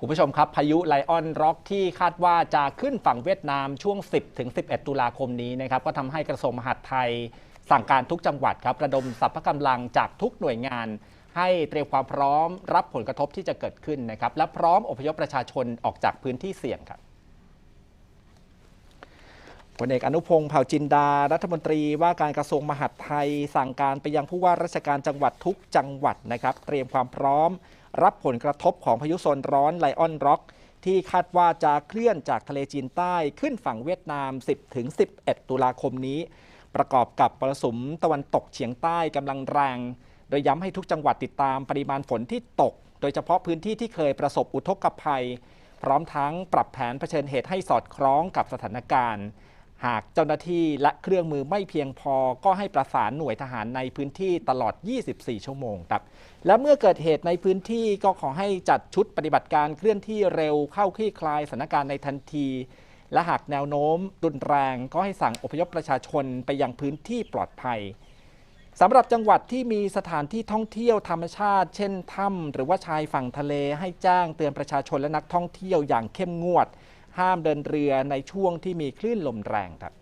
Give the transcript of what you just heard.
คุณผู้ชมครับ พายุไลออนร็อกที่คาดว่าจะขึ้นฝั่งเวียดนามช่วง 10 ถึง 11 ตุลาคมนี้นะครับ ก็ทำให้กระทรวงมหาดไทย สั่งการทุกจังหวัดครับ ระดมสรรพกำลังจากทุกหน่วยงาน ให้เตรียมความพร้อมรับผลกระทบที่จะเกิดขึ้นนะครับ และพร้อมอพยพประชาชนออกจากพื้นที่เสี่ยงครับ พลเอกอนุพงศ์เผ่าจินดา รัฐมนตรีว่าการกระทรวงมหาดไทย สั่งการไปยังผู้ว่าราชการจังหวัดทุกจังหวัดนะครับ เตรียมความพร้อม รับผลกระทบของพายุโซนร้อนไลออนร็อก ที่คาดว่าจะเคลื่อนจากทะเลจีนใต้ขึ้นฝั่งเวียดนาม 10-11 ตุลาคมนี้ ประกอบกับมรสุมตะวันตกเฉียงใต้กำลังแรง โดยย้ำให้ทุกจังหวัดติดตามปริมาณฝนที่ตก โดยเฉพาะพื้นที่ที่เคยประสบอุทกภัย พร้อมทั้งปรับแผนเผชิญเหตุให้สอดคล้องกับสถานการณ์ หากเจ้าหน้าที่และเครื่องมือไม่เพียงพอก็ให้ประสานหน่วยทหารในพื้นที่ตลอด 24 ชั่วโมงครับ และเมื่อเกิดเหตุในพื้นที่ก็ขอให้จัดชุดปฏิบัติการเคลื่อนที่เร็วเข้าคลี่คลายสถานการณ์ในทันที และหากแนวโน้มรุนแรงก็ให้สั่งอพยพประชาชนไปยังพื้นที่ปลอดภัยสำหรับจังหวัดที่มีสถานที่ท่องเที่ยวธรรมชาติ เช่นถ้ำหรือว่าชายฝั่งทะเลให้แจ้งเตือนประชาชนและนักท่องเที่ยวอย่างเข้มงวด ห้ามเดินเรือในช่วงที่มีคลื่นลมแรงครับ